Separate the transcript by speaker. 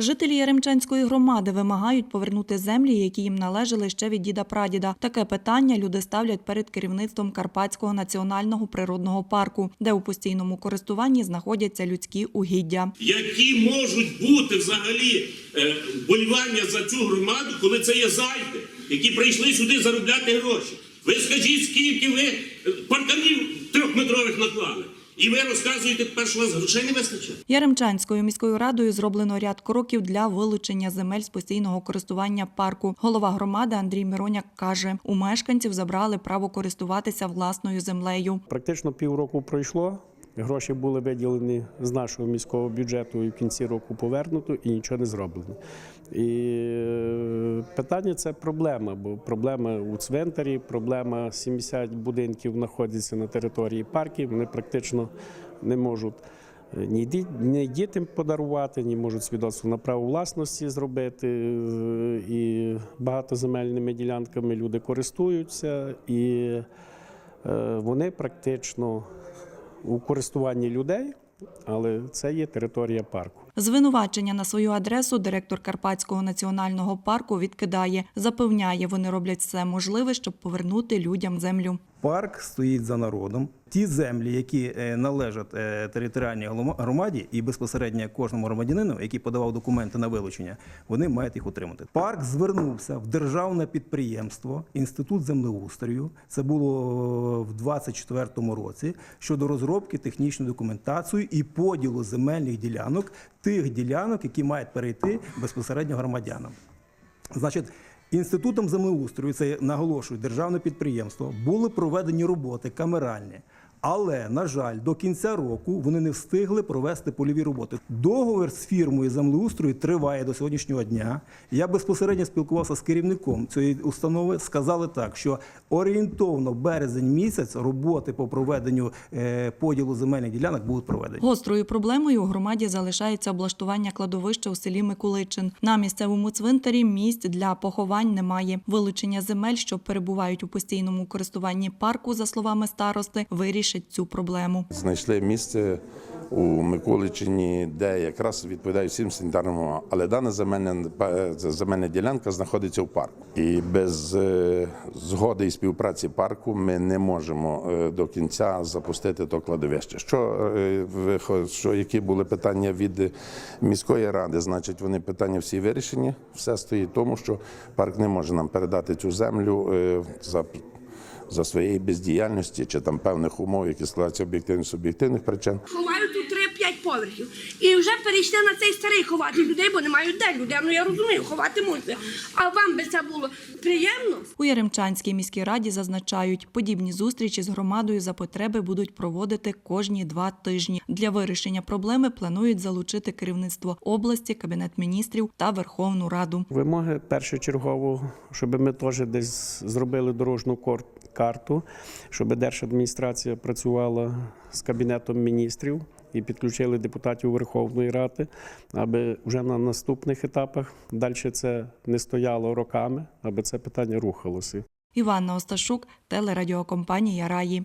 Speaker 1: Жителі Яремчанської громади вимагають повернути землі, які їм належали ще від діда прадіда. Таке питання люди ставлять перед керівництвом Карпатського національного природного парку, де у постійному користуванні знаходяться людські угіддя.
Speaker 2: Які можуть бути взагалі е, болівання за цю громаду, коли це є зайди, які прийшли сюди заробляти гроші? Ви скажіть, скільки ви е, парканів трьохметрових наклали? І ви розказуєте тепер, що у вас грошей не вистачає?
Speaker 1: Яремчанською міською радою зроблено ряд кроків для вилучення земель з постійного користування парку. Голова громади Андрій Мироняк каже, у мешканців забрали право користуватися власною землею.
Speaker 3: Практично півроку пройшло. Гроші були виділені з нашого міського бюджету і в кінці року повернуто, і нічого не зроблено. І е, питання це проблема, бо проблема у цвинтарі, проблема 70 будинків знаходяться на території парків. Вони практично не можуть е, ні дітям подарувати, ні можуть свідоцтво на право власності зробити. Е, І багатоземельними ділянками люди користуються, і е, вони практично у користуванні людей, але це є територія парку.
Speaker 1: Звинувачення на свою адресу директор Карпатського національного парку відкидає. Запевняє, вони роблять все можливе, щоб повернути людям землю.
Speaker 4: Парк стоїть за народом. Ті землі, які е, належать е, територіальній громаді і безпосередньо кожному громадянину, який подавав документи на вилучення, вони мають їх отримати. Парк звернувся в державне підприємство Інститут землеустрою. Це було в 24-му році щодо розробки технічної документації і поділу земельних ділянок, тих ділянок, які мають перейти безпосередньо громадянам. Значить, інститутом землеустрою, це наголошую, державне підприємство, були проведені роботи камеральні. Але, на жаль, до кінця року вони не встигли провести польові роботи. Договір з фірмою землеустрою триває до сьогоднішнього дня. Я безпосередньо спілкувався з керівником цієї установи. Сказали так, що орієнтовно березень місяць роботи по проведенню е, поділу земельних ділянок будуть проведені.
Speaker 1: Гострою проблемою у громаді залишається облаштування кладовища у селі Миколичин. На місцевому цвинтарі місць для поховань немає. Вилучення земель, що перебувають у постійному користуванні парку, за словами старости, вирішить цю проблему.
Speaker 5: Знайшли місце у Миколичині, де якраз відповідає всім санітарним вимогам. Але дана па- земельна ділянка знаходиться в парку. І без е, згоди і співпраці парку ми не можемо е, до кінця запустити то кладовище. Що, е, що які були питання від міської ради? Значить, вони питання всі вирішені. Все стоїть в тому, що парк не може нам передати цю землю за за своєї бездіяльності чи там певних умов, які складаються об'єктивних суб'єктивних причин.
Speaker 6: Ховають тут 3-5 поверхів. І вже перейшли на цей старий ховати людей, бо не мають де людей. Ну я розумію, ховати мусить. А вам би це було приємно?
Speaker 1: У Яремчанській міській раді зазначають, подібні зустрічі з громадою за потреби будуть проводити кожні два тижні. Для вирішення проблеми планують залучити керівництво області, кабінет міністрів та Верховну Раду.
Speaker 3: Вимоги першочергово, щоб ми теж десь зробили дорожню кор- карту, щоб держадміністрація працювала з кабінетом міністрів і підключили депутатів Верховної Ради, аби вже на наступних етапах далі це не стояло роками, аби це питання рухалося.
Speaker 1: Іванна Осташук, телерадіокомпанія Раї.